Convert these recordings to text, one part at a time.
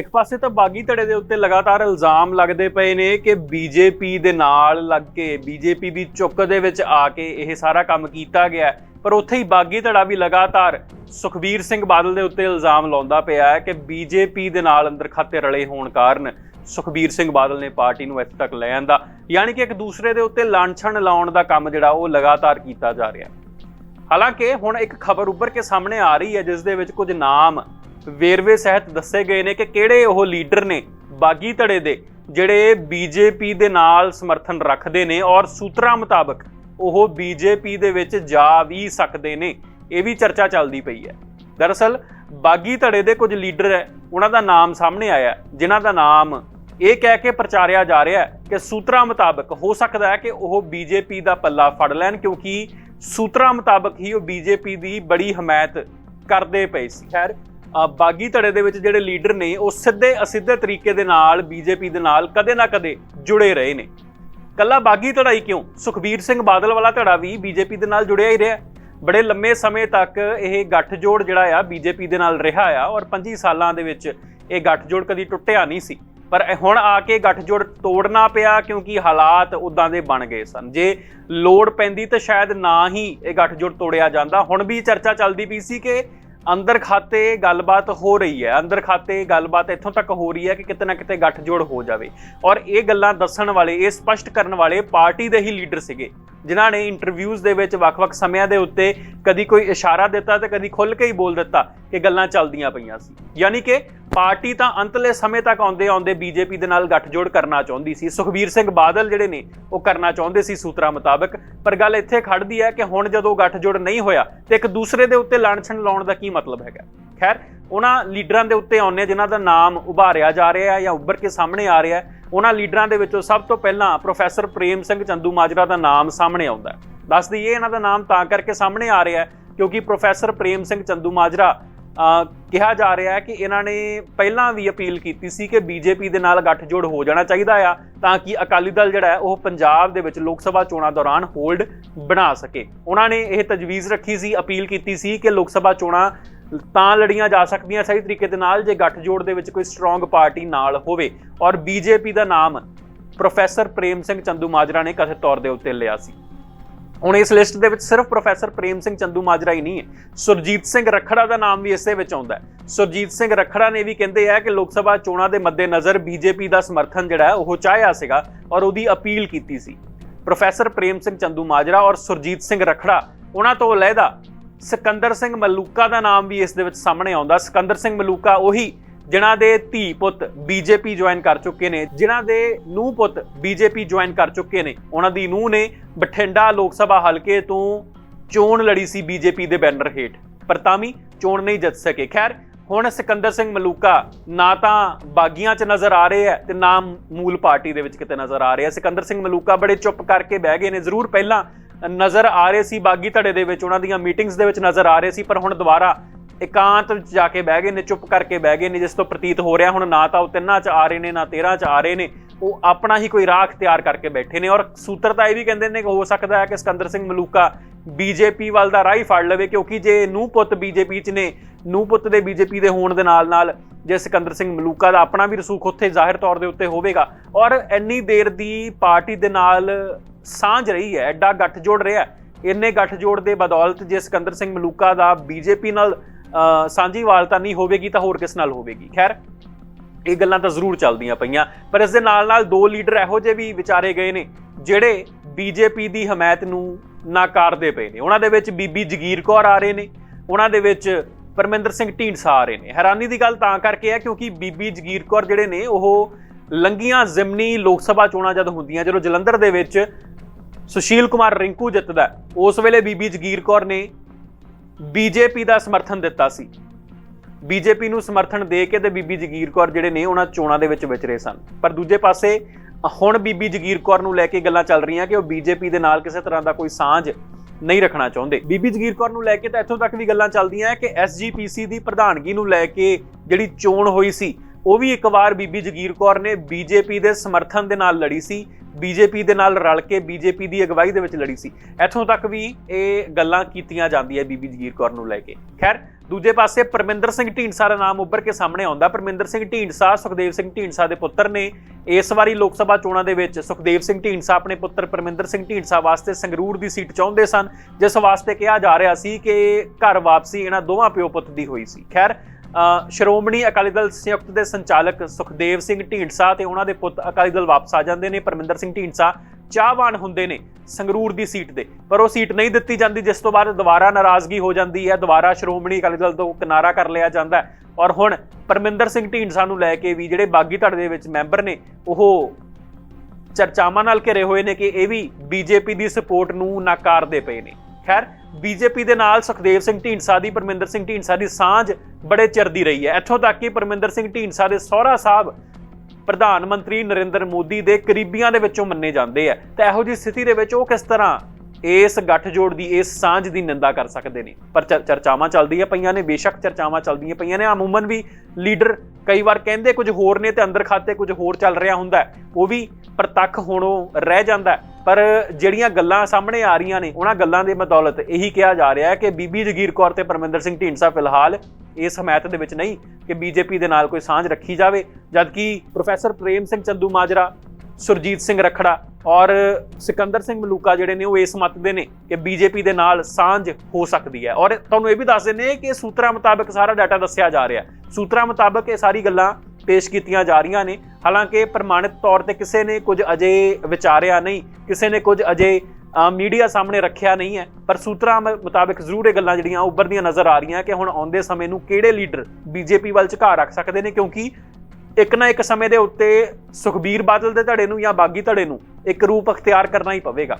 ਇੱਕ ਪਾਸੇ ਤਾਂ ਬਾਗੀ ਧੜੇ ਦੇ ਉੱਤੇ ਲਗਾਤਾਰ ਇਲਜ਼ਾਮ ਲੱਗਦੇ ਪਏ ਨੇ ਕਿ ਬੀਜੇਪੀ ਦੇ ਨਾਲ ਲੱਗ ਕੇ, ਬੀਜੇਪੀ ਦੀ ਚੁੱਕ ਦੇ ਵਿੱਚ ਆ ਕੇ ਇਹ ਸਾਰਾ ਕੰਮ ਕੀਤਾ ਗਿਆ ਪਰ ਉੱਥੇ ਹੀ ਬਾਗੀ ਧੜਾ ਵੀ ਲਗਾਤਾਰ ਸੁਖਬੀਰ ਸਿੰਘ ਬਾਦਲ ਦੇ ਉੱਤੇ ਇਲਜ਼ਾਮ ਲਾਉਂਦਾ ਪਿਆ ਹੈ ਕਿ ਬੀਜੇਪੀ ਦੇ ਨਾਲ ਅੰਦਰ ਖਾਤੇ ਰਲੇ ਹੋਣ ਕਾਰਨ ਸੁਖਬੀਰ ਸਿੰਘ ਬਾਦਲ ਨੇ ਪਾਰਟੀ ਨੂੰ ਇੱਥੇ ਤੱਕ ਲੈ ਆਂਦਾ ਯਾਨੀ ਕਿ ਇੱਕ ਦੂਸਰੇ ਦੇ ਉੱਤੇ ਲਾਂਛਣ ਲਾਉਣ ਦਾ ਕੰਮ ਜਿਹੜਾ ਉਹ ਲਗਾਤਾਰ ਕੀਤਾ ਜਾ ਰਿਹਾ ਹੈ। ਹਾਲਾਂਕਿ ਹੁਣ ਇੱਕ ਖਬਰ ਉੱਭਰ ਕੇ ਸਾਹਮਣੇ ਆ ਰਹੀ ਹੈ, ਜਿਸ ਦੇ ਵਿੱਚ ਕੁਝ ਨਾਮ ਵੇਰਵੇ ਸਹਿਤ ਦੱਸੇ ਗਏ ਨੇ ਕਿ ਕਿਹੜੇ ਉਹ ਲੀਡਰ ਨੇ ਬਾਗੀ ਧੜੇ ਦੇ ਜਿਹੜੇ ਬੀਜੇਪੀ ਦੇ ਨਾਲ ਸਮਰਥਨ ਰੱਖਦੇ ਨੇ ਔਰ ਸੂਤਰਾਂ ਮੁਤਾਬਕ ਉਹ ਬੀਜੇਪੀ ਦੇ ਵਿੱਚ ਜਾ ਵੀ ਸਕਦੇ ਨੇ। ਇਹ ਵੀ ਚਰਚਾ ਚੱਲਦੀ ਪਈ ਹੈ। ਦਰਅਸਲ ਬਾਗੀ ਧੜੇ ਦੇ ਕੁਝ ਲੀਡਰ ਹੈ ਉਹਨਾਂ ਦਾ ਨਾਮ ਸਾਹਮਣੇ ਆਇਆ ਹੈ, ਜਿਨ੍ਹਾਂ ਦਾ ਨਾਮ ਇਹ ਕਹਿ ਕੇ ਪ੍ਰਚਾਰਿਆ ਜਾ ਰਿਹਾ ਹੈ ਕਿ ਸੂਤਰਾਂ ਮੁਤਾਬਕ ਹੋ ਸਕਦਾ ਹੈ ਕਿ ਉਹ ਬੀਜੇਪੀ ਦਾ ਪੱਲਾ ਫੜ ਲੈਣ ਕਿਉਂਕਿ ਸੂਤਰਾਂ ਮੁਤਾਬਕ ਹੀ ਉਹ ਬੀਜੇਪੀ ਦੀ ਬੜੀ ਹਮਾਇਤ ਕਰਦੇ ਪਏ ਸੀ। ਖੈਰ ਬਾਗੀ ਧੜੇ ਦੇ ਵਿੱਚ ਜਿਹੜੇ ਲੀਡਰ ਨੇ, ਉਹ ਸਿੱਧੇ ਅਸਿੱਧੇ ਤਰੀਕੇ ਦੇ ਨਾਲ ਬੀਜੇਪੀ ਦੇ ਨਾਲ ਕਦੇ ਨਾ ਕਦੇ ਜੁੜੇ ਰਹੇ ਨੇ। ਕੱਲਾ ਬਾਗੀ ਧੜਾ ਹੀ ਕਿਉਂ? ਸੁਖਬੀਰ ਸਿੰਘ ਬਾਦਲ ਵਾਲਾ ਧੜਾ ਵੀ ਬੀਜੇਪੀ ਦੇ ਨਾਲ ਜੁੜਿਆ ਹੀ ਰਿਹਾ। ਬੜੇ ਲੰਮੇ ਸਮੇਂ ਤੱਕ ਇਹ ਗੱਠਜੋੜ ਜਿਹੜਾ ਆ, ਬੀਜੇਪੀ ਦੇ ਨਾਲ ਰਿਹਾ ਆ ਔਰ 25 ਸਾਲਾਂ ਦੇ ਵਿੱਚ ਇਹ ਗੱਠਜੋੜ ਕਦੀ ਟੁੱਟਿਆ ਨਹੀਂ ਸੀ। ਪਰ ਹੁਣ ਆ ਕੇ ਗੱਠਜੋੜ ਤੋੜਨਾ ਪਿਆ ਕਿਉਂਕਿ ਹਾਲਾਤ ਉਦਾਂ ਦੇ ਬਣ ਗਏ ਸਨ। ਜੇ ਲੋੜ ਪੈਂਦੀ ਤਾਂ ਸ਼ਾਇਦ ਨਾ ਹੀ ਇਹ ਗੱਠਜੋੜ ਤੋੜਿਆ ਜਾਂਦਾ। ਹੁਣ ਵੀ ਚਰਚਾ ਚੱਲਦੀ ਪਈ ਸੀ ਕਿ ਅੰਦਰ ਖਾਤੇ ਗੱਲਬਾਤ ਹੋ ਰਹੀ ਹੈ, ਅੰਦਰ ਖਾਤੇ ਗੱਲਬਾਤ ਇੱਥੋਂ ਤੱਕ ਹੋ ਰਹੀ ਹੈ ਕਿ ਕਿਤੇ ਨਾ ਕਿਤੇ ਗੱਠਜੋੜ ਹੋ ਜਾਵੇ। ਔਰ ਇਹ ਗੱਲਾਂ ਦੱਸਣ ਵਾਲੇ, ਇਹ ਸਪਸ਼ਟ ਕਰਨ ਵਾਲੇ ਪਾਰਟੀ ਦੇ ਹੀ ਲੀਡਰ ਸੀਗੇ, ਜਿਨ੍ਹਾਂ ਨੇ ਇੰਟਰਵਿਊਜ਼ ਦੇ ਵਿੱਚ ਵੱਖ-ਵੱਖ ਸਮਿਆਂ ਦੇ ਉੱਤੇ ਕਦੀ ਕੋਈ ਇਸ਼ਾਰਾ ਦਿੱਤਾ ਤੇ ਕਦੀ ਖੁੱਲ੍ਹ ਕੇ ਹੀ ਬੋਲ ਦਿੱਤਾ ਕਿ ਗੱਲਾਂ ਚੱਲਦੀਆਂ ਪਈਆਂ ਸੀ। ਯਾਨੀ ਕਿ ਪਾਰਟੀ ਤਾਂ ਅੰਤਲੇ ਸਮੇਂ ਤੱਕ ਆਉਂਦੇ ਆਉਂਦੇ ਬੀਜੇਪੀ ਦੇ ਨਾਲ ਗੱਠਜੋੜ ਕਰਨਾ ਚਾਹੁੰਦੀ ਸੀ। ਸੁਖਬੀਰ ਸਿੰਘ ਬਾਦਲ ਜਿਹੜੇ ਨੇ, ਉਹ ਕਰਨਾ ਚਾਹੁੰਦੇ ਸੀ ਸੂਤਰਾਂ ਮੁਤਾਬਕ। ਪਰ ਗੱਲ ਇੱਥੇ ਖੜਦੀ ਹੈ ਕਿ ਹੁਣ ਜਦੋਂ ਗੱਠਜੋੜ ਨਹੀਂ ਹੋਇਆ, ਤੇ ਇੱਕ ਦੂਸਰੇ ਦੇ ਉੱਤੇ ਲਾਂਛਣ ਲਾਉਣ ਦਾ ਕੀ ਮਤਲਬ ਹੈਗਾ? ਖੈਰ, ਉਹਨਾਂ ਲੀਡਰਾਂ ਦੇ ਉੱਤੇ ਆਉਂਦੇ ਜਿਨ੍ਹਾਂ ਦਾ ਨਾਮ ਉਭਾਰਿਆ ਜਾ ਰਿਹਾ ਹੈ ਜਾਂ ਉੱਭਰ ਕੇ ਸਾਹਮਣੇ ਆ ਰਿਹਾ ਹੈ, ਉਹਨਾਂ ਲੀਡਰਾਂ ਦੇ ਵਿੱਚੋਂ ਸਭ ਤੋਂ ਪਹਿਲਾਂ ਪ੍ਰੋਫੈਸਰ ਪ੍ਰੇਮ ਸਿੰਘ ਚੰਦੂ ਮਾਜਰਾ ਦਾ ਨਾਮ ਸਾਹਮਣੇ ਆਉਂਦਾ ਹੈ। ਦੱਸ ਦਈਏ, ਇਹਨਾਂ ਦਾ ਨਾਮ ਤਾਂ ਕਰਕੇ ਸਾਹਮਣੇ ਆ ਰਿਹਾ ਹੈ, ਕਿਉਂਕਿ ਪ੍ਰੋਫੈਸਰ ਪ੍ਰੇਮ ਸਿੰਘ ਚੰਦੂ ਮਾਜਰਾ ਕਿਹਾ ਜਾ ਰਿਹਾ ਹੈ ਕਿ ਇਹਨਾਂ ਨੇ ਪਹਿਲਾਂ ਵੀ ਅਪੀਲ ਕੀਤੀ ਸੀ ਕਿ ਬੀਜੇਪੀ ਦੇ ਨਾਲ ਗੱਠਜੋੜ ਹੋ ਜਾਣਾ ਚਾਹੀਦਾ ਆ ਤਾਂ ਕਿ ਅਕਾਲੀ ਦਲ ਜਿਹੜਾ ਹੈ ਉਹ ਪੰਜਾਬ ਦੇ ਵਿੱਚ ਲੋਕ ਸਭਾ ਚੋਣਾਂ ਦੌਰਾਨ ਹੋਲਡ ਬਣਾ ਸਕੇ। ਉਹਨਾਂ ਨੇ ਇਹ ਤਜਵੀਜ਼ ਰੱਖੀ ਸੀ, ਅਪੀਲ ਕੀਤੀ ਸੀ ਕਿ ਲੋਕ ਸਭਾ ਚੋਣਾਂ ਤਾਂ ਲੜੀਆਂ ਜਾ ਸਕਦੀਆਂ, ਸਹੀ ਤਰੀਕੇ ਦੇ ਨਾਲ ਜੇ ਗੱਠਜੋੜ ਦੇ ਵਿੱਚ ਕੋਈ ਸਟਰੋਂਗ ਪਾਰਟੀ ਨਾਲ ਹੋਵੇ। ਔਰ ਬੀਜੇਪੀ ਦਾ ਨਾਮ ਪ੍ਰੋਫੈਸਰ ਪ੍ਰੇਮ ਸਿੰਘ ਚੰਦੂ ਮਾਜਰਾ ਨੇ ਕਥਿਤ ਤੌਰ ਦੇ ਉੱਤੇ ਲਿਆ ਸੀ। ਹੁਣ ਇਸ ਲਿਸਟ ਦੇ ਵਿੱਚ ਸਿਰਫ ਪ੍ਰੋਫੈਸਰ ਪ੍ਰੇਮ ਸਿੰਘ ਚੰਦੂ ਮਾਜਰਾ ਹੀ ਨਹੀਂ ਹੈ। ਸੁਰਜੀਤ ਸਿੰਘ ਰਖੜਾ ਦਾ ਨਾਮ ਵੀ ਇਸੇ ਵਿੱਚ ਆਉਂਦਾ ਹੈ। ਸੁਰਜੀਤ ਸਿੰਘ ਰਖੜਾ ਨੇ ਵੀ ਕਹਿੰਦੇ ਆ ਕਿ ਲੋਕ ਸਭਾ ਚੋਣਾਂ ਦੇ ਮੱਦੇਨਜ਼ਰ ਬੀਜੇਪੀ ਦਾ ਸਮਰਥਨ ਜਿਹੜਾ ਉਹ ਚਾਹਿਆ ਸੀਗਾ ਔਰ ਉਹਦੀ ਅਪੀਲ ਕੀਤੀ ਸੀ। ਪ੍ਰੋਫੈਸਰ ਪ੍ਰੇਮ ਸਿੰਘ ਚੰਦੂ ਮਾਜਰਾ ਔਰ ਸੁਰਜੀਤ ਸਿੰਘ ਰਖੜਾ, ਉਹਨਾਂ ਤੋਂ ਅਲੱਗਾ ਸਿਕੰਦਰ ਸਿੰਘ ਮਲੂਕਾ ਦਾ ਨਾਮ ਵੀ ਇਸ ਦੇ ਵਿੱਚ ਸਾਹਮਣੇ ਆਉਂਦਾ। ਸਿਕੰਦਰ ਸਿੰਘ ਮਲੂਕਾ ਉਹੀ ਜਿਨ੍ਹਾਂ ਦੇ ਧੀ ਪੁੱਤ ਬੀਜੇਪੀ ਜੁਆਇਨ ਕਰ ਚੁੱਕੇ ਨੇ, ਜਿਨ੍ਹਾਂ ਦੇ ਨੂੰਹ ਪੁੱਤ ਬੀਜੇਪੀ ਜੁਆਇਨ ਕਰ ਚੁੱਕੇ ਨੇ। ਉਹਨਾਂ ਦੀ ਨੂੰਹ ਨੇ ਬਠਿੰਡਾ ਲੋਕ ਸਭਾ ਹਲਕੇ ਤੋਂ ਚੋਣ ਲੜੀ ਸੀ ਬੀਜੇਪੀ ਦੇ ਬੈਨਰ ਹੇਠ। ਪਰ ਤਾਂ ਵੀ ਚੋਣ ਨਹੀਂ ਜਿੱਤ ਸਕੇ। ਖੈਰ, ਹੁਣ ਸਿਕੰਦਰ ਸਿੰਘ ਮਲੂਕਾ ਨਾ ਤਾਂ ਬਾਗੀਆਂ 'ਚ ਨਜ਼ਰ ਆ ਰਹੇ ਹੈ ਤੇ ਨਾ ਮੂਲ ਪਾਰਟੀ ਦੇ ਵਿੱਚ ਕਿਤੇ ਨਜ਼ਰ ਆ ਰਹੇ। ਹੈ ਸਿਕੰਦਰ ਸਿੰਘ ਮਲੂਕਾ ਬੜੇ ਚੁੱਪ ਕਰਕੇ ਬਹਿ ਗਏ ਨੇ। ਜ਼ਰੂਰ ਪਹਿਲਾਂ ਨਜ਼ਰ ਆ ਰਹੇ ਸੀ ਬਾਗੀ ਧੜੇ ਦੇ ਵਿੱਚ, ਉਹਨਾਂ ਦੀਆਂ ਮੀਟਿੰਗਸ ਦੇ ਵਿੱਚ ਨਜ਼ਰ ਆ ਰਹੇ ਸੀ, ਪਰ ਹੁਣ ਦੁਬਾਰਾ ਇਕਾਂਤ ਵਿੱਚ ਜਾ ਕੇ ਬਹਿ ਗਏ ਨੇ, ਚੁੱਪ ਕਰਕੇ ਬਹਿ ਗਏ ਨੇ, ਜਿਸ ਤੋਂ ਪ੍ਰਤੀਤ ਹੋ ਰਿਹਾ ਹੁਣ ਨਾ ਤਾਂ ਉਹ ਤਿੰਨਾਂ 'ਚ ਆ ਰਹੇ ਨੇ, ਨਾ 13 'ਚ ਆ ਰਹੇ ਨੇ, ਉਹ ਆਪਣਾ ਹੀ ਕੋਈ ਰਾਹ ਤਿਆਰ ਕਰਕੇ ਬੈਠੇ ਨੇ ਔਰ ਸੂਤਰ ਤਾਂ ਇਹ ਵੀ ਕਹਿੰਦੇ ਨੇ ਕਿ ਹੋ ਸਕਦਾ ਹੈ ਕਿ ਸਿਕੰਦਰ ਸਿੰਘ ਮਲੂਕਾ ਬੀਜੇਪੀ ਵੱਲ ਦਾ ਰਾਹ ਹੀ ਫੜ ਲਵੇ, ਕਿਉਂਕਿ ਜੇ ਨੂੰ ਪੁੱਤ ਬੀਜੇਪੀ 'ਚ ਨੇ ਨੂੰ ਪੁੱਤ ਦੇ ਬੀਜੇਪੀ ਦੇ ਹੋਣ ਦੇ ਨਾਲ ਨਾਲ ਜੇ ਸਿਕੰਦਰ ਸਿੰਘ ਮਲੂਕਾ ਦਾ ਆਪਣਾ ਵੀ ਰਸੂਖ ਉੱਥੇ ਜ਼ਾਹਿਰ ਤੌਰ ਦੇ ਉੱਤੇ ਹੋਵੇਗਾ, ਔਰ ਇੰਨੀ ਦੇਰ ਦੀ ਪਾਰਟੀ ਦੇ ਨਾਲ ਸਾਂਝ ਰਹੀ ਹੈ, ਐਡਾ ਗੱਠਜੋੜ ਰਿਹਾ ਇੰਨੇ ਗੱਠਜੋੜ ਦੇ ਬਦੌਲਤ ਜੇ ਸਿਕੰਦਰ ਸਿੰਘ ਮਲੂਕਾ ਦਾ ਬੀਜੇਪੀ ਨਾਲ ਸਾਂਝੀ ਵਾਲਤਾ ਨਹੀਂ ਹੋਵੇਗੀ ਤਾਂ ਹੋਰ ਕਿਸ ਨਾਲ ਹੋਵੇਗੀ? ਖੈਰ, ਇਹ ਗੱਲਾਂ ਤਾਂ ਜ਼ਰੂਰ ਚੱਲਦੀਆਂ ਪਈਆਂ, ਪਰ ਇਸ ਦੇ ਨਾਲ ਨਾਲ ਦੋ ਲੀਡਰ ਇਹੋ ਜਿਹੇ ਵੀ ਵਿਚਾਰੇ ਗਏ ਨੇ, ਜਿਹੜੇ ਬੀਜੇਪੀ ਦੀ ਹਮਾਇਤ ਨੂੰ ਨਾਕਾਰਦੇ ਪਏ ਨੇ। ਉਹਨਾਂ ਦੇ ਵਿੱਚ ਬੀਬੀ ਜਗੀਰ ਕੌਰ ਆ ਰਹੇ ਨੇ, ਉਹਨਾਂ ਦੇ ਵਿੱਚ ਪਰਮਿੰਦਰ ਸਿੰਘ ਢੀਂਡਸਾ ਆ ਰਹੇ ਨੇ। ਹੈਰਾਨੀ ਦੀ ਗੱਲ ਤਾਂ ਕਰਕੇ ਹੈ ਕਿਉਂਕਿ ਬੀਬੀ ਜਗੀਰ ਕੌਰ ਜਿਹੜੇ ਨੇ, ਉਹ ਲੰਗੀਆਂ ਜ਼ਿਮਨੀ ਲੋਕ ਸਭਾ ਚੋਣਾਂ ਜਦ ਹੁੰਦੀਆਂ, ਜਦੋਂ ਜਲੰਧਰ ਦੇ ਵਿੱਚ ਸੁਸ਼ੀਲ ਕੁਮਾਰ ਰਿੰਕੂ ਜਿੱਤਦਾ, ਉਸ ਵੇਲੇ ਬੀਬੀ ਜਗੀਰ ਕੌਰ ਨੇ ਬੀਜੇਪੀ ਦਾ ਸਮਰਥਨ ਦਿੱਤਾ ਸੀ। ਬੀਜੇਪੀ ਨੂੰ ਸਮਰਥਨ ਦੇ ਕੇ ਤੇ ਬੀਬੀ ਜਗੀਰ ਕੌਰ ਜਿਹੜੇ ਨੇ ਉਹਨਾਂ ਚੋਣਾਂ ਦੇ ਵਿੱਚ ਵਿਚਰੇ ਸਨ। ਪਰ ਦੂਜੇ ਪਾਸੇ, ਹੁਣ ਬੀਬੀ ਜਗੀਰ ਕੌਰ ਨੂੰ ਲੈ ਕੇ ਗੱਲਾਂ ਚੱਲ ਰਹੀਆਂ ਕਿ ਉਹ ਬੀਜੇਪੀ ਦੇ ਨਾਲ ਕਿਸੇ ਤਰ੍ਹਾਂ ਦਾ ਕੋਈ ਸਾਂਝ ਨਹੀਂ ਰੱਖਣਾ ਚਾਹੁੰਦੇ। ਬੀਬੀ ਜਗੀਰ ਕੌਰ ਨੂੰ ਲੈ ਕੇ ਤਾਂ ਇੱਥੋਂ ਤੱਕ ਵੀ ਗੱਲਾਂ ਚੱਲਦੀਆਂ ਕਿ ਐਸਜੀਪੀਸੀ ਦੀ ਪ੍ਰਧਾਨਗੀ ਨੂੰ ਲੈ ਕੇ ਜਿਹੜੀ ਚੋਣ ਹੋਈ ਸੀ, ਉਹ ਵੀ ਇੱਕ ਵਾਰ ਬੀਬੀ ਜਗੀਰ ਕੌਰ ਨੇ ਬੀਜੇਪੀ ਦੇ ਸਮਰਥਨ ਦੇ ਨਾਲ ਲੜੀ ਸੀ। ਬੀਜੇਪੀ ਦੇ ਨਾਲ ਰਲ ਕੇ ਬੀਜੇਪੀ ਦੀ ਅਗਵਾਈ ਦੇ ਵਿੱਚ ਲੜੀ ਸੀ। ਇੱਥੋਂ ਤੱਕ ਵੀ ਇਹ ਗੱਲਾਂ ਕੀਤੀਆਂ ਜਾਂਦੀਆਂ ਬੀਬੀ ਜਗੀਰ ਕੌਰ ਨੂੰ ਲੈ ਕੇ। ਖੈਰ, ਦੂਜੇ ਪਾਸੇ ਪਰਮਿੰਦਰ ਸਿੰਘ ਢੀਂਡਸਾ ਦਾ ਨਾਮ ਉੱਭਰ ਕੇ ਸਾਹਮਣੇ ਆਉਂਦਾ। ਪਰਮਿੰਦਰ ਸਿੰਘ ਢੀਂਡਸਾ, ਸੁਖਦੇਵ ਸਿੰਘ ਢੀਂਡਸਾ ਦੇ ਪੁੱਤਰ ਨੇ ਇਸ ਵਾਰੀ ਲੋਕ ਸਭਾ ਚੋਣਾਂ ਦੇ ਵਿੱਚ ਸੁਖਦੇਵ ਸਿੰਘ ਢੀਂਡਸਾ ਆਪਣੇ ਪੁੱਤਰ ਪਰਮਿੰਦਰ ਸਿੰਘ ਢੀਂਡਸਾ ਵਾਸਤੇ ਸੰਗਰੂਰ ਦੀ ਸੀਟ ਚਾਹੁੰਦੇ ਸਨ, ਜਿਸ ਵਾਸਤੇ ਕਿਹਾ ਜਾ ਰਿਹਾ ਸੀ ਕਿ ਘਰ ਵਾਪਸੀ ਇਹਨਾਂ ਦੋਵਾਂ ਪਿਓ ਪੁੱਤ ਦੀ ਹੋਈ ਸੀ। ਖੈਰ ਸ਼੍ਰੋਮਣੀ ਅਕਾਲੀ ਦਲ ਸੰਯੁਕਤ ਦੇ ਸੰਚਾਲਕ ਸੁਖਦੇਵ ਸਿੰਘ ਢੀਂਡਸਾ ਤੇ ਉਹਨਾਂ ਦੇ ਪੁੱਤ ਅਕਾਲੀ ਦਲ ਵਾਪਸ ਆ ਜਾਂਦੇ ਨੇ, ਪਰਮਿੰਦਰ ਸਿੰਘ ਢੀਂਡਸਾ ਚਾਹਵਾਨ ਹੁੰਦੇ ਨੇ ਸੰਗਰੂਰ ਦੀ ਸੀਟ ਦੇ। ਪਰ ਉਹ ਸੀਟ ਨਹੀਂ ਦਿੱਤੀ ਜਾਂਦੀ, ਜਿਸ ਤੋਂ ਬਾਅਦ ਦੁਬਾਰਾ ਨਾਰਾਜ਼ਗੀ ਹੋ ਜਾਂਦੀ ਹੈ, ਦੁਬਾਰਾ ਸ਼੍ਰੋਮਣੀ ਅਕਾਲੀ ਦਲ ਤੋਂ ਕਿਨਾਰਾ ਕਰ ਲਿਆ ਜਾਂਦਾ ਔਰ ਹੁਣ ਪਰਮਿੰਦਰ ਸਿੰਘ ਢੀਂਡਸਾ ਨੂੰ ਲੈ ਕੇ ਵੀ ਜਿਹੜੇ ਬਾਗੀ ਧੜ ਦੇ ਵਿੱਚ ਮੈਂਬਰ ਨੇ, ਉਹ ਚਰਚਾਵਾਂ ਨਾਲ ਘਿਰੇ ਹੋਏ ਨੇ ਕਿ ਇਹ ਵੀ ਬੀਜੇਪੀ ਦੀ ਸਪੋਰਟ ਨੂੰ ਨਾਕਾਰਦੇ ਪਏ ਨੇ। ਖੈਰ ਬੀਜੇਪੀ ਦੇ ਨਾਲ ਸੁਖਦੇਵ ਸਿੰਘ ਢੀਂਡਸਾ ਦੀ, ਪਰਮਿੰਦਰ ਸਿੰਘ ਢੀਂਡਸਾ ਦੀ ਸਾਂਝ ਬੜੇ ਚਿਰ ਦੀ ਰਹੀ ਹੈ। ਇੱਥੋਂ ਤੱਕ ਕਿ ਪਰਮਿੰਦਰ ਸਿੰਘ ਢੀਂਡਸਾ ਦੇ ਸਹੁਰਾ ਸਾਹਿਬ ਪ੍ਰਧਾਨ ਮੰਤਰੀ ਨਰਿੰਦਰ ਮੋਦੀ ਦੇ ਕਰੀਬੀਆਂ ਦੇ ਵਿੱਚੋਂ ਮੰਨੇ ਜਾਂਦੇ ਆ। ਤਾਂ ਇਹੋ ਜਿਹੀ ਸਥਿਤੀ ਦੇ ਵਿੱਚ ਉਹ ਕਿਸ ਤਰ੍ਹਾਂ ਇਸ ਗੱਠਜੋੜ ਦੀ, ਇਸ ਸਾਂਝ ਦੀ ਨਿੰਦਾ ਕਰ ਸਕਦੇ ਨੇ? ਪਰ ਚਰ- ਚਰਚਾਵਾਂ ਚੱਲਦੀਆਂ ਪਈਆਂ ਨੇ, ਬੇਸ਼ੱਕ ਚਰਚਾਵਾਂ ਚੱਲਦੀਆਂ ਪਈਆਂ ਨੇ। ਅਮੂਮਨ ਵੀ ਲੀਡਰ ਕਈ ਵਾਰ ਕਹਿੰਦੇ ਕੁਝ ਹੋਰ ਨੇ ਤੇ ਅੰਦਰ ਖਾਤੇ ਕੁਝ ਹੋਰ ਚੱਲ ਰਿਹਾ ਹੁੰਦਾ। ਉਹ ਵੀ ਪ੍ਰਤੱਖ ਹੋਣੋਂ ਰਹਿ ਜਾਂਦਾ। ਪਰ ਜਿਹੜੀਆਂ ਗੱਲਾਂ ਸਾਹਮਣੇ ਆ ਰਹੀਆਂ ਨੇ, ਉਹਨਾਂ ਗੱਲਾਂ ਦੇ ਬਦੌਲਤ ਇਹੀ ਕਿਹਾ ਜਾ ਰਿਹਾ ਹੈ ਕਿ ਬੀਬੀ ਜਗੀਰ ਕੌਰ ਤੇ ਪਰਮਿੰਦਰ ਸਿੰਘ ਢੀਂਡਸਾ ਫਿਲਹਾਲ ਇਸ ਹਮਾਇਤ ਦੇ ਵਿੱਚ ਨਹੀਂ ਕਿ ਬੀਜੇਪੀ ਦੇ ਨਾਲ ਕੋਈ ਸਾਂਝ ਰੱਖੀ ਜਾਵੇ, ਜਦਕਿ ਪ੍ਰੋਫੈਸਰ ਪ੍ਰੇਮ ਸਿੰਘ ਚੰਦੂ ਮਾਜਰਾ, ਸੁਰਜੀਤ ਸਿੰਘ ਰਖੜਾ ਔਰ ਸਿਕੰਦਰ ਸਿੰਘ ਮਲੂਕਾ ਜਿਹੜੇ ਨੇ ਉਹ ਇਸ ਮਤ ਦੇ ਨੇ ਕਿ ਬੀਜੇਪੀ ਦੇ ਨਾਲ ਸਾਂਝ ਹੋ ਸਕਦੀ ਹੈ। ਔਰ ਤੁਹਾਨੂੰ ਇਹ ਵੀ ਦੱਸ ਦਿੰਦੇ ਕਿ ਸੂਤਰਾਂ ਮੁਤਾਬਕ ਸਾਰਾ ਡਾਟਾ ਦੱਸਿਆ ਜਾ ਰਿਹਾ ਸੂਤਰਾਂ ਮੁਤਾਬਕ ਇਹ ਸਾਰੀ ਗੱਲਾਂ ਪੇਸ਼ ਕੀਤੀਆਂ ਜਾ ਰਹੀਆਂ ਨੇ। ਹਾਲਾਂਕਿ ਪ੍ਰਮਾਣਿਤ ਤੌਰ ਤੇ ਕਿਸੇ ਨੇ ਕੁਝ ਅਜੇ ਵਿਚਾਰਿਆ ਨਹੀਂ, ਕਿਸੇ ਨੇ ਕੁਝ ਅਜੇ ਮੀਡੀਆ ਸਾਹਮਣੇ ਰੱਖਿਆ ਨਹੀਂ ਹੈ, ਪਰ ਸੂਤਰਾਂ ਮ- ਮੁਤਾਬਕ ਜ਼ਰੂਰ ਇਹ ਗੱਲਾਂ ਜਿਹੜੀਆਂ ਉੱਭਰਦੀਆਂ ਨਜ਼ਰ ਆ ਰਹੀਆਂ ਕਿ ਹੁਣ ਆਉਂਦੇ ਸਮੇਂ ਨੂੰ ਕਿਹੜੇ ਲੀਡਰ ਬੀਜੇਪੀ ਵੱਲ ਝੁਕਾ ਰੱਖ ਸਕਦੇ ਨੇ, ਕਿਉਂਕਿ ਇੱਕ ਨਾ ਇੱਕ ਸਮੇਂ ਦੇ ਉੱਤੇ ਸੁਖਬੀਰ ਬਾਦਲ ਦੇ ਧੜੇ ਨੂੰ ਜਾਂ ਬਾਗੀ ਧੜੇ ਨੂੰ ਇੱਕ ਰੂਪ ਅਖਤਿਆਰ ਕਰਨਾ ਹੀ ਪਵੇਗਾ।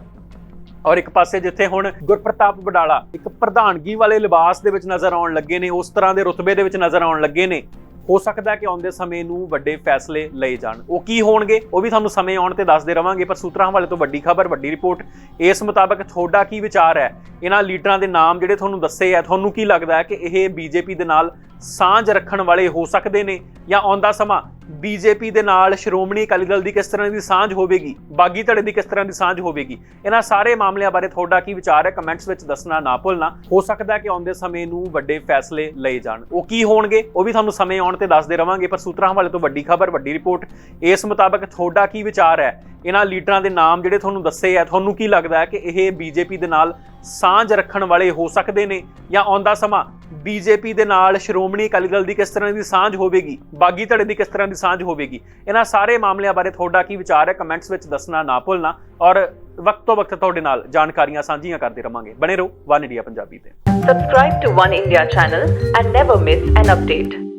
ਔਰ ਇੱਕ ਪਾਸੇ ਜਿੱਥੇ ਹੁਣ ਗੁਰਪ੍ਰਤਾਪ ਬਡਾਲਾ ਇੱਕ ਪ੍ਰਧਾਨਗੀ ਵਾਲੇ ਲਿਬਾਸ ਦੇ ਵਿੱਚ ਨਜ਼ਰ ਆਉਣ ਲੱਗੇ ਨੇ, ਉਸ ਤਰ੍ਹਾਂ ਦੇ ਰੁਤਬੇ ਦੇ ਵਿੱਚ ਨਜ਼ਰ ਆਉਣ ਲੱਗੇ ਨੇ ਹੋ ਸਕਦਾ ਕਿ ਆਉਂਦੇ ਸਮੇਂ ਨੂੰ ਵੱਡੇ ਫੈਸਲੇ ਲਏ ਜਾਣ। ਉਹ ਕੀ ਹੋਣਗੇ, ਉਹ ਵੀ ਤੁਹਾਨੂੰ ਸਮੇਂ ਆਉਣ ਤੇ ਦੱਸਦੇ ਰਵਾਂਗੇ, ਪਰ ਸੂਤਰਾਂ ਹਵਾਲੇ ਤੋਂ ਵੱਡੀ ਖਬਰ, ਵੱਡੀ ਰਿਪੋਰਟ। ਇਸ ਮੁਤਾਬਕ ਤੁਹਾਡਾ ਕੀ ਵਿਚਾਰ ਹੈ? ਇਹਨਾਂ ਲੀਡਰਾਂ ਦੇ ਨਾਮ ਜਿਹੜੇ ਤੁਹਾਨੂੰ ਦੱਸੇ ਆ ਤੁਹਾਨੂੰ ਕੀ ਲੱਗਦਾ ਹੈ ਕਿ ਇਹ ਬੀਜੇਪੀ ਦੇ ਨਾਲ ਸਾਂਝ ਰੱਖਣ ਵਾਲੇ ਹੋ ਸਕਦੇ ਨੇ ਜਾਂ ਆਉਂਦਾ ਸਮਾਂ ਬੀਜੇਪੀ ਦੇ ਨਾਲ ਸ਼੍ਰੋਮਣੀ ਅਕਾਲੀ ਦਲ ਦੀ ਕਿਸ ਤਰ੍ਹਾਂ ਦੀ ਸਾਂਝ ਹੋਵੇਗੀ? ਬਾਗੀ ਧੜੇ ਦੀ ਕਿਸ ਤਰ੍ਹਾਂ ਦੀ ਸਾਂਝ ਹੋਵੇਗੀ? ਇਹਨਾਂ ਸਾਰੇ ਮਾਮਲਿਆਂ ਬਾਰੇ ਤੁਹਾਡਾ ਕੀ ਵਿਚਾਰ ਹੈ? ਕਮੈਂਟਸ ਵਿੱਚ ਦੱਸਣਾ ਨਾ ਭੁੱਲਣਾ। ਹੋ ਸਕਦਾ ਹੈ ਕਿ ਆਉਂਦੇ ਸਮੇਂ ਨੂੰ ਵੱਡੇ ਫੈਸਲੇ ਲਏ ਜਾਣ। ਉਹ ਕੀ ਹੋਣਗੇ? ਉਹ ਵੀ ਤੁਹਾਨੂੰ ਸਮੇਂ ਆਉਣ ਤੇ ਦੱਸਦੇ ਰਵਾਂਗੇ, ਪਰ ਸੂਤਰਾਂ ਹਵਾਲੇ ਤੋਂ ਵੱਡੀ ਖਬਰ, ਵੱਡੀ ਰਿਪੋਰਟ। ਇਸ ਮੁਤਾਬਕ ਤੁਹਾਡਾ ਕੀ ਵਿਚਾਰ ਹੈ? ਇਹਨਾਂ ਲੀਡਰਾਂ ਦੇ ਨਾਮ ਜਿਹੜੇ ਤੁਹਾਨੂੰ ਦੱਸੇ ਆ, ਤੁਹਾਨੂੰ ਕੀ ਲੱਗਦਾ ਹੈ ਕਿ ਇਹ ਬੀਜੇਪੀ ਦੇ ਨਾਲ ਸਾਂਝ ਰੱਖਣ ਵਾਲੇ ਹੋ ਸਕਦੇ ਨੇ ਜਾਂ ਆਉਂਦਾ ਸਮਾਂ ਬੀਜੇਪੀ ਦੇ ਨਾਲ ਸ਼੍ਰੋਮਣੀ ਅਕਾਲੀ ਦਲ ਦੀ ਕਿਸ ਤਰ੍ਹਾਂ ਦੀ ਸਾਂਝ ਹੋਵੇਗੀ, ਬਾਗੀ ਧੜੇ ਦੀ ਕਿਸ ਤਰ੍ਹਾਂ ਦੀ ਸਾਂਝ ਹੋਵੇਗੀ? ਇਹਨਾਂ ਸਾਰੇ ਮਾਮਲਿਆਂ ਬਾਰੇ ਤੁਹਾਡਾ ਕੀ ਵਿਚਾਰ ਹੈ? ਕਮੈਂਟਸ ਵਿੱਚ ਦੱਸਣਾ ਨਾ ਭੁੱਲਣਾ ਔਰ ਵਕਤ ਤੋਂ ਵਕਤ ਤੁਹਾਡੇ ਨਾਲ ਜਾਣਕਾਰੀਆਂ ਸਾਂਝੀਆਂ ਕਰਦੇ ਰਵਾਂਗੇ। ਬਣੇ ਰਹੋ ਵਨ ਇੰਡੀਆ ਪੰਜਾਬੀ ਤੇ। Subscribe to One India channel and never miss an update.